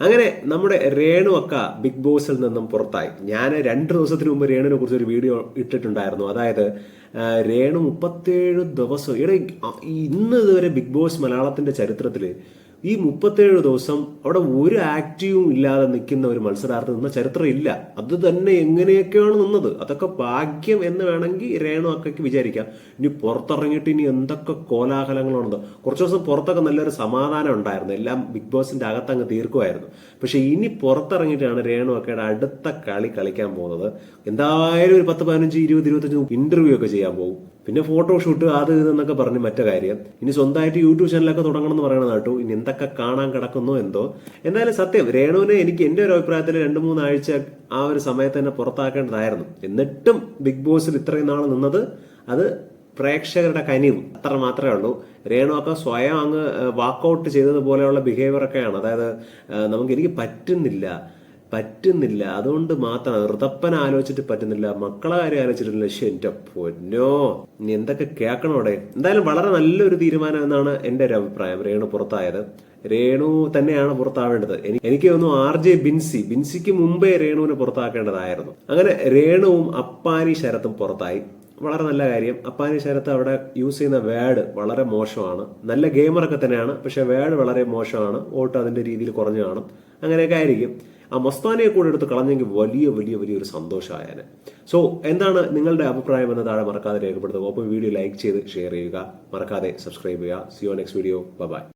അങ്ങനെ നമ്മുടെ രേണു അക്ക ബിഗ് ബോസിൽ നിന്നും പുറത്തായി. ഞാൻ രണ്ട് ദിവസത്തിന് മുമ്പ് രേണുവിനെ കുറിച്ച് ഒരു വീഡിയോ ഇട്ടിട്ടുണ്ടായിരുന്നു. അതായത് രേണു മുപ്പത്തേഴ് ദിവസം. ഇവിടെ ഇന്ന് ഇതുവരെ ബിഗ് ബോസ് മലയാളത്തിന്റെ ചരിത്രത്തിൽ ഈ മുപ്പത്തേഴ് ദിവസം അവിടെ ഒരു ആക്റ്റീവും ഇല്ലാതെ നിൽക്കുന്ന ഒരു മത്സരാർത്ഥി നിന്ന ചരിത്രം ഇല്ല. അത് തന്നെ എങ്ങനെയൊക്കെയാണ് നിന്നത്? അതൊക്കെ ഭാഗ്യം എന്ന് വേണമെങ്കിൽ രേണു അക്കയ്ക്ക് വിചാരിക്കാം. ഇനി പുറത്തിറങ്ങിയിട്ട് ഇനി എന്തൊക്കെ കോലാഹലങ്ങളുണ്ട് കുറച്ച് ദിവസം പുറത്തൊക്കെ നല്ലൊരു സമാധാനം ഉണ്ടായിരുന്നു. എല്ലാം ബിഗ് ബോസിന്റെ അകത്തങ്ങ് തീർക്കുമായിരുന്നു. പക്ഷെ ഇനി പുറത്തിറങ്ങിയിട്ടാണ് രേണു അക്കയുടെ അടുത്ത കളി കളിക്കാൻ പോകുന്നത്. എന്തായാലും ഒരു പത്ത് പതിനഞ്ച് ഇരുപത് ഇരുപത്തഞ്ച് ഇന്റർവ്യൂ ഒക്കെ ചെയ്യാൻ പോകും. പിന്നെ ഫോട്ടോഷൂട്ട് അത് ഇതെന്നൊക്കെ പറഞ്ഞ് മറ്റേ കാര്യം. ഇനി സ്വന്തമായിട്ട് യൂട്യൂബ് ചാനലൊക്കെ തുടങ്ങണം എന്ന് പറയണ നാട്ടു ഇനി എന്തൊക്കെ കാണാൻ കിടക്കുന്നോ എന്തോ. എന്നാലും സത്യം രേണുവിനെ എനിക്ക് എന്റെ ഒരു അഭിപ്രായത്തിൽ രണ്ട് മൂന്നാഴ്ച ആ ഒരു സമയത്ത് തന്നെ പുറത്താക്കേണ്ടതായിരുന്നു. എന്നിട്ടും ബിഗ് ബോസിൽ ഇത്രയും നാൾ നിന്നത് അത് പ്രേക്ഷകരുടെ കനിവ് അത്ര മാത്രമേ ഉള്ളൂ. രേണു ഒക്കെ സ്വയം അങ്ങ് വാക്കൗട്ട് ചെയ്തതുപോലെയുള്ള ബിഹേവിയർ ഒക്കെയാണ്. അതായത് നമുക്ക് എനിക്ക് പറ്റുന്നില്ല. പറ്റുന്നില്ല. അതുകൊണ്ട് മാത്രം വൃതപ്പൻ ആലോചിച്ചിട്ട് പറ്റുന്നില്ല. മക്കളെ കാര്യം ആലോചിച്ചിട്ടില്ല. പക്ഷെ എന്റെ പൊന്നോ. ഇനി എന്തൊക്കെ കേൾക്കണോടെ എന്തായാലും വളരെ നല്ലൊരു തീരുമാനം എന്നാണ് എന്റെ ഒരു അഭിപ്രായം. രേണു പുറത്തായത്. രേണു തന്നെയാണ് പുറത്താവേണ്ടത്. എനി- എനിക്ക് തോന്നുന്നു ആർ ജെ ബിൻസി ബിൻസിക്ക് മുമ്പേ രേണുവിനെ പുറത്താക്കേണ്ടതായിരുന്നു. അങ്ങനെ രേണുവും അപ്പാനി ശരത്തും പുറത്തായി. വളരെ നല്ല കാര്യം. അപ്പാനി ശരത്ത് അവിടെ യൂസ് ചെയ്യുന്ന വേഡ് വളരെ മോശമാണ്. നല്ല ഗെയിമറൊക്കെ തന്നെയാണ്. പക്ഷെ വേഡ് വളരെ മോശമാണ്. വോട്ട് അതിന്റെ രീതിയിൽ കുറഞ്ഞു കാണും. അങ്ങനെയൊക്കെ ആയിരിക്കും. ആ മസ്താനിയെ കൂടെ എടുത്ത് കളഞ്ഞെങ്കിൽ വലിയ വലിയ വലിയൊരു സന്തോഷമായേനെ. സോ എന്താണ് നിങ്ങളുടെ അഭിപ്രായം എന്ന് താഴെ മറക്കാതെ രേഖപ്പെടുത്തുക. ഒപ്പം വീഡിയോ ലൈക്ക് ചെയ്ത് ഷെയർ ചെയ്യുക. മറക്കാതെ സബ്സ്ക്രൈബ് ചെയ്യുക. സിയോ നെക്സ്റ്റ് വീഡിയോ ബൈ